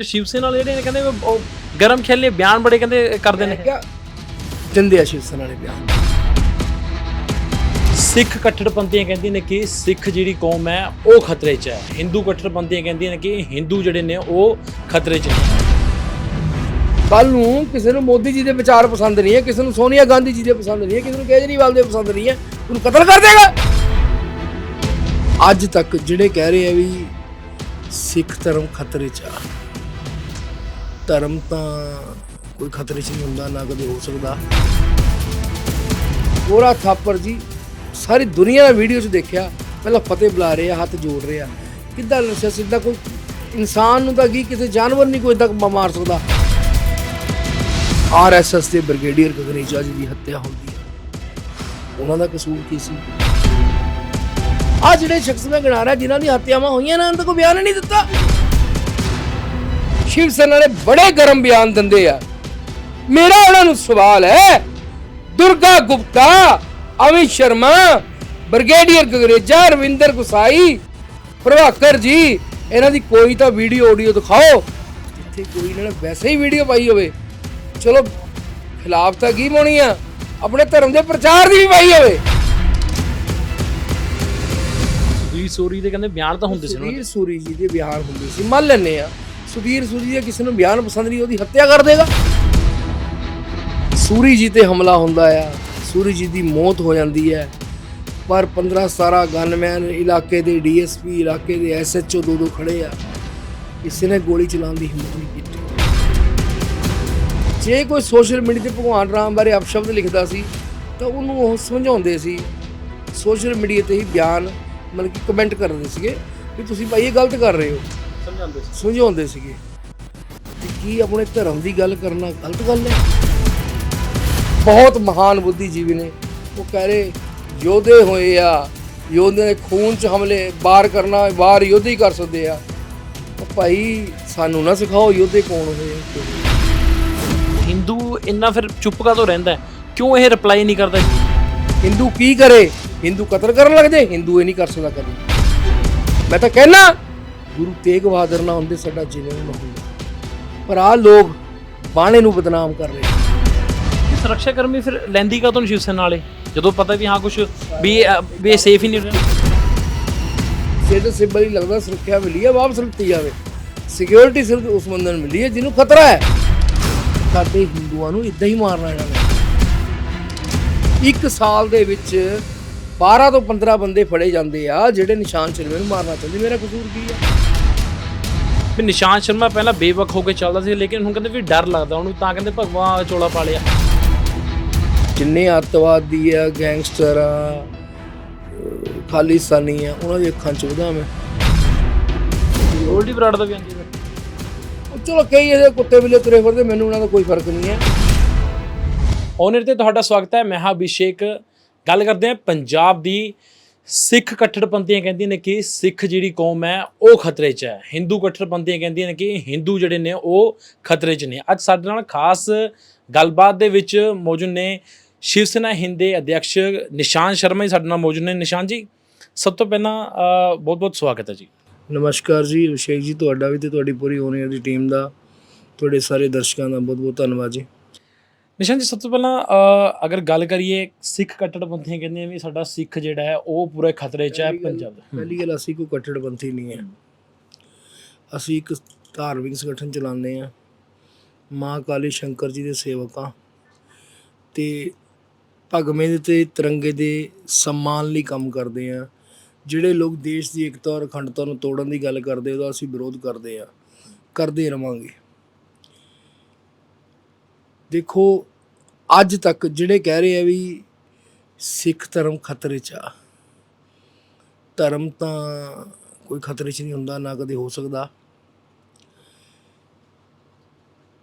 ਚ ਸ਼ਿਵ ਸੈਨਾ ਵਾਲੇ ਜਿਹੜੇ ਨੇ ਕਹਿੰਦੇ ਉਹ- ਉਹ ਗਰਮ ਖੇਲੇ ਬਿਆਨ ਬੜੇ ਕਹਿੰਦੇ ਕਰਦੇ ਨੇ। ਦਿੰਦੇ ਆ ਸ਼ਿਵ ਸੈਨਾ ਵਾਲੇ ਬਿਆਨ। ਸਿੱਖ ਕੱਟੜਪੰਥੀਆਂ ਕਹਿੰਦੀਆਂ ਨੇ ਕਿ ਸਿੱਖ ਜਿਹੜੀ ਕੌਮ ਹੈ ਉਹ ਖਤਰੇ 'ਚ ਹੈ। ਹਿੰਦੂ ਕੱਟੜਪੰਥੀਆਂ ਕਹਿੰਦੀਆਂ ਨੇ ਕਿ ਹਿੰਦੂ ਜਿਹੜੇ ਨੇ ਉਹ ਖਤਰੇ 'ਚ ਨੇ। ਕੱਲ ਨੂੰ ਕਿਸੇ ਨੂੰ ਮੋਦੀ ਜੀ ਦੇ ਵਿਚਾਰ ਪਸੰਦ ਨਹੀਂ ਹੈ ਕਿਸੇ ਨੂੰ ਸੋਨੀਆ ਗਾਂਧੀ ਜੀ ਦੇ ਪਸੰਦ ਨਹੀਂ ਹੈ ਕਿਸੇ ਨੂੰ ਕੇਜਰੀਵਾਲ ਦੇ ਪਸੰਦ ਨਹੀਂ ਹੈ ਉਹਨੂੰ ਕਤਲ ਕਰ ਦੇਗਾ। ਅੱਜ ਤੱਕ ਜਿਹੜੇ ਕਹਿ ਰਹੇ ਆ ਵੀ ਸਿੱਖ ਧਰਮ ਖਤਰੇ 'ਚ ਆ ਧਰਮ ਤਾਂ ਕੋਈ ਖਤਰੇ 'ਚ ਨਹੀਂ ਹੁੰਦਾ, ਨਾ ਕਦੇ ਹੋ ਸਕਦਾ। ਗੋਰਾ ਥਾਪਰ ਜੀ, ਸਾਰੀ ਦੁਨੀਆ ਦਾ ਵੀਡੀਓ 'ਚ ਦੇਖਿਆ, ਪਹਿਲਾਂ ਫਤਿਹ ਬੁਲਾ ਰਹੇ ਆ, ਹੱਥ ਜੋੜ ਰਹੇ ਆ। ਕਿੱਦਾਂ ਨਸ਼ਾ ਸਿੱਧਾ ਕੋਈ ਇਨਸਾਨ ਨੂੰ ਤਾਂ ਕੀ ਕਿਸੇ ਜਾਨਵਰ ਨਹੀਂ ਕੋਈ ਤੱਕ ਮਾਰ ਸਕਦਾ? ਆਰਐਸਐਸ ਦੇ ਬ੍ਰਿਗੇਡੀਅਰ ਗਗਨੇਜਾ ਜੀ ਦੀ ਹੱਤਿਆ ਹੁੰਦੀ ਹੈ ਉਹਨਾਂ ਦਾ ਕਸੂਰ ਕੀ ਸੀ? ਆ ਜਿਹੜੇ ਸ਼ਖਸ ਮੈਂ ਗਿਣਾ ਰਿਹਾ, ਜਿਨ੍ਹਾਂ ਦੀ ਹੱਤਿਆਵਾਂ ਹੋਈਆਂ ਨੇ ਉਹਨਾਂ ਦਾ ਕੋਈ ਬਿਆਨ ਨਹੀਂ ਦਿੱਤਾ। ਸ਼ਿਵ ਸੈਨਾ ਵਾਲੇ ਬੜੇ ਗਰਮ ਬਿਆਨ ਦਿੰਦੇ ਆ। ਮੇਰਾ ਉਹਨਾਂ ਨੂੰ ਸਵਾਲ ਹੈ ਦੁਰਗਾ ਗੁਪਤਾ ਅਮਿਤ ਸ਼ਰਮਾ ਬ੍ਰਿਗੇਡੀਅਰ ਗਗਨੇਜਾ ਰਵਿੰਦਰ ਗੁਸਾਈ ਪ੍ਰਭਾਕਰ ਜੀ ਇਹਨਾਂ ਦੀ ਕੋਈ ਤਾਂ ਵੀਡੀਓ ਆਡੀਓ ਦਿਖਾਓ। ਜਿੱਥੇ ਕੋਈ ਇਹਨਾਂ ਨੇ ਵੈਸੇ ਹੀ ਵੀਡੀਓ ਪਾਈ ਹੋਵੇ। ਚਲੋ ਖਿਲਾਫ ਤਾਂ ਕੀ ਪਾਉਣੀ ਆ? ਆਪਣੇ ਧਰਮ ਦੇ ਪ੍ਰਚਾਰ ਦੀ ਵੀ ਪਾਈ ਹੋਵੇ। ਸੁਖਬੀਰ ਸੋਰੀ ਦੇ ਕਹਿੰਦੇ ਬਿਆਨ ਤਾਂ ਹੁੰਦੇ ਸੀ ਉਹਨਾਂ ਸੂਰੀ ਜੀ ਦੇ ਬਿਆਨ ਹੁੰਦੇ ਸੀ। ਮੰਨ ਲੈਨੇ ਆ। ਸੁਧੀਰ ਸੂਰੀ ਦੇ ਕਿਸੇ ਨੂੰ ਬਿਆਨ ਪਸੰਦ ਨਹੀਂ, ਉਹਦੀ ਹੱਤਿਆ ਕਰ ਦੇਗਾ। ਸੂਰੀ ਜੀ ਤੇ ਹਮਲਾ ਹੁੰਦਾ ਆ, ਸੂਰੀ ਜੀ ਦੀ ਮੌਤ ਹੋ ਜਾਂਦੀ ਹੈ। ਪਰ 15 17 ਗਨਮੈਨ ਇਲਾਕੇ ਦੇ ਡੀਐਸਪੀ ਇਲਾਕੇ ਦੇ ਐਸਐਚਓ ਦੋ ਦੋ ਖੜੇ ਆ। ਕਿਸੇ ਨੇ ਗੋਲੀ ਚਲਾਉਣ ਦੀ ਹਿੰਮਤ ਨਹੀਂ ਕੀਤੀ। ਜੇ ਕੋਈ ਸੋਸ਼ਲ ਮੀਡੀਆ ਤੇ ਭਗਵਾਨ ਰਾਮ ਬਾਰੇ ਅਪਸ਼ਬਦ ਲਿਖਦਾ ਸੀ, ਤਾਂ ਉਹਨੂੰ ਉਹ ਸਮਝਾਉਂਦੇ ਸੀ। ਸੋਸ਼ਲ ਮੀਡੀਆ ਤੇ ਹੀ ਬਿਆਨ ਮਤਲਬ ਕਿ ਕਮੈਂਟ ਕਰਦੇ ਸੀਗੇ ਵੀ ਤੁਸੀਂ ਭਾਈ ਇਹ ਗਲਤ ਕਰ ਰਹੇ ਹੋ। ਸਮਝਾਉਂਦੇ ਸੀ? ਸਮਝਾਉਂਦੇ ਸੀਗੇ। ਕਿ ਕੀ ਆਪਣੇ ਧਰਮ ਦੀ ਗੱਲ ਕਰਨਾ ਗਲਤ ਗੱਲ ਹੈ? ਬਹੁਤ ਮਹਾਨ ਬੁੱਧੀਜੀਵੀ ਨੇ। ਉਹ ਕਹਿ ਰਹੇ ਯੋਧੇ ਹੋਏ ਆ। ਯੋਧੇ ਦੇ ਖੂਨ ਚ ਹਮਲੇ ਬਾਹਰ ਕਰਨਾ ਬਾਹਰ ਯੋਧੇ ਹੀ ਕਰ ਸਕਦੇ ਆ। ਉਹ ਭਾਈ ਸਾਨੂੰ ਨਾ ਸਿਖਾਓ ਯੋਧੇ ਕੌਣ ਹੋਏ। ਹਿੰਦੂ ਇੰਨਾ ਫਿਰ ਚੁੱਪ ਕਾ ਤੋਂ ਰਹਿੰਦਾ? ਕਿਉਂ ਇਹ ਰਿਪਲਾਈ ਨਹੀਂ ਕਰਦਾ? ਹਿੰਦੂ ਕੀ ਕਰੇ? ਹਿੰਦੂ ਕਤਲ ਕਰਨ ਲੱਗਦੇ ਹਿੰਦੂ ਇਹ ਨਹੀਂ ਕਰ ਸਕਦਾ ਕਦੇ। ਮੈਂ ਤਾਂ ਕਹਿਣਾ ਗੁਰੂ ਤੇਗ ਬਹਾਦਰ ਨਾ ਹੁੰਦੇ ਸਾਡਾ ਜਿਵੇਂ ਨਾ ਹੁੰਦਾ। ਪਰ ਆ ਲੋਕ ਬਾਣੇ ਨੂੰ ਬਦਨਾਮ ਕਰ ਰਹੇ ਇਹ ਸੁਰੱਖਿਆ ਕਰਮੀ ਫਿਰ ਲੈਂਦੀ ਕਾ ਤੋਂ ਸ਼ਿਵ ਸੈਨਾ ਵਾਲੇ? ਜਦੋਂ ਪਤਾ ਵੀ ਹਾਂ ਕੁਝ ਵੀ ਵੀ ਸੇਫ ਹੀ ਨਹੀਂ ਰਹਿਣਾ ਸਿੰਬਲ ਹੀ ਲੱਗਦਾ ਸੁਰੱਖਿਆ ਮਿਲੀ ਹੈ ਵਾਪਸ ਲਿੱਤੀ ਜਾਵੇ। ਸਿਕਿਉਰਿਟੀ ਸਿਰਫ ਉਸ ਬੰਦੇ ਨੂੰ ਮਿਲੀ ਹੈ ਜਿਹਨੂੰ ਖਤਰਾ ਹੈ। ਸਾਡੇ ਹਿੰਦੂਆਂ ਨੂੰ ਇਦਾਂ ਹੀ ਮਾਰਨਾ ਇਹਨਾਂ ਨੇ। ਇੱਕ ਸਾਲ ਦੇ ਵਿੱਚ 12 ਤੋਂ 15 ਬੰਦੇ ਫੜੇ ਜਾਂਦੇ ਆ ਜਿਹੜੇ ਨਿਸ਼ਾਨ ਸ਼ਰਮੇ ਨੂੰ ਮਾਰਨਾ ਚਾਹੁੰਦੇ। ਮੇਰਾ ਕਸੂਰ ਕੀ ਹੈ ਵੀ ਨਿਸ਼ਾਨ ਸ਼ਰਮਾ ਪਹਿਲਾਂ ਬੇਵਕ ਹੋ ਕੇ ਚੱਲਦਾ ਸੀ ਲੇਕਿਨ ਹੁਣ ਕਹਿੰਦੇ ਵੀ ਡਰ ਲੱਗਦਾ ਉਹਨੂੰ ਤਾਂ ਕਹਿੰਦੇ ਭਗਵਾਨ ਚੋਲਾ ਪਾ ਲਿਆ। ਜਿੰਨੇ ਅੱਤਵਾਦੀ ਆ ਗੈਂਗਸਟਰ ਆ ਖਾਲਿਸਤਾਨੀ ਆ ਉਹਨਾਂ ਦੀ ਅੱਖਾਂ ਚ ਉਹਦਾ ਮੈਂ। ਗੋਲਡੀ ਬਰਾੜ ਦਾ ਵੀ ਆਂਦੀ ਚਲੋ ਕਈ ਇਹਦੇ ਕੁੱਤੇ ਬਿੱਲੇ ਤੁਰੇ ਫਿਰਦੇ ਮੈਨੂੰ ਉਹਨਾਂ ਦਾ ਕੋਈ ਫ਼ਰਕ ਨਹੀਂ ਹੈ। ਓਨਰ ਤੇ ਤੁਹਾਡਾ ਸਵਾਗਤ ਹੈ ਮੈਂ ਹਾਂ ਅਭਿਸ਼ੇਕ ਗੱਲ ਕਰਦੇ ਹਾਂ, ਪੰਜਾਬ ਦੀ ਸਿੱਖ ਕੱਟੜਪੰਥੀਆਂ ਕਹਿੰਦੀਆਂ ਨੇ ਕਿ ਸਿੱਖ ਜਿਹੜੀ ਕੌਮ ਹੈ, ਉਹ ਖਤਰੇ 'ਚ ਹੈ। ਹਿੰਦੂ ਕੱਟੜਪੰਥੀਆਂ ਕਹਿੰਦੀਆਂ ਨੇ ਕਿ ਹਿੰਦੂ ਜਿਹੜੇ ਨੇ, ਉਹ ਖਤਰੇ 'ਚ ਨੇ। ਅੱਜ ਸਾਡੇ ਨਾਲ ਖਾਸ ਗੱਲਬਾਤ ਦੇ ਵਿੱਚ ਮੌਜੂਦ ਨੇ ਸ਼ਿਵ ਸੈਨਾ ਹਿੰਦ ਦੇ ਅਧਿਕਸ਼ ਨਿਸ਼ਾਨ ਸ਼ਰਮਾ ਜੀ ਸਾਡੇ ਨਾਲ ਮੌਜੂਦ ਨੇ। ਨਿਸ਼ਾਨ ਜੀ, ਸਭ ਤੋਂ ਪਹਿਲਾਂ ਬਹੁਤ ਬਹੁਤ ਸਵਾਗਤ ਹੈ ਜੀ। ਨਮਸਕਾਰ ਜੀ, ਅਭਿਸ਼ੇਕ ਜੀ, ਤੁਹਾਡਾ ਵੀ ਤੇ ਤੁਹਾਡੀ ਪੂਰੀ ਓਨੀਅਰ ਦੀ ਟੀਮ ਦਾ, ਤੁਹਾਡੇ ਸਾਰੇ ਦਰਸ਼ਕਾਂ ਦਾ ਬਹੁਤ ਬਹੁਤ ਧੰਨਵਾਦ ਜੀ। ਨਿਸ਼ਾਨ ਜੀ ਸਭ ਤੋਂ ਪਹਿਲਾਂ ਅ, ਅਗਰ ਗੱਲ ਕਰੀਏ ਸਿੱਖ ਕੱਟੜਪੰਥੀਆਂ ਕਹਿੰਦੇ ਵੀ ਸਾਡਾ ਸਿੱਖ ਜਿਹੜਾ ਹੈ ਉਹ ਪੂਰੇ ਖਤਰੇ 'ਚ ਹੈ ਪੰਜਾਬ ਦਾ। ਪਹਿਲੀ ਗੱਲ ਅਸੀਂ ਕੋਈ ਕੱਟੜਪੰਥੀ ਨਹੀਂ ਹੈ। ਅਸੀਂ ਇੱਕ ਧਾਰਮਿਕ ਸੰਗਠਨ ਚਲਾਉਂਦੇ ਆ ਮਾਂ ਕਾਲੀ ਸ਼ੰਕਰ ਜੀ ਦੇ ਸੇਵਕ ਤੇ ਭਗਵੇਂ ਦੇ ਤੇ ਤਿਰੰਗੇ ਦੇ ਸਨਮਾਨ ਲਈ ਕੰਮ ਕਰਦੇ ਆ ਜਿਹੜੇ ਲੋਕ ਦੇਸ਼ ਦੀ ਏਕਤਾ ਔਰ ਅਖੰਡਤਾ ਨੂੰ ਤੋੜਨ ਦੀ ਗੱਲ ਕਰਦੇ ਉਹਦਾ ਅਸੀਂ ਵਿਰੋਧ ਕਰਦੇ ਆ ਕਰਦੇ ਰਵਾਂਗੇ। ਦੇਖੋ, ਅੱਜ ਤੱਕ ਜਿਹੜੇ ਕਹਿ ਰਹੇ ਆ ਵੀ ਸਿੱਖ ਧਰਮ ਖਤਰੇ ਚ ਆ। ਧਰਮ ਤਾਂ ਕੋਈ ਖਤਰੇ 'ਚ ਨਹੀਂ ਹੁੰਦਾ, ਨਾ ਕਦੇ ਹੋ ਸਕਦਾ।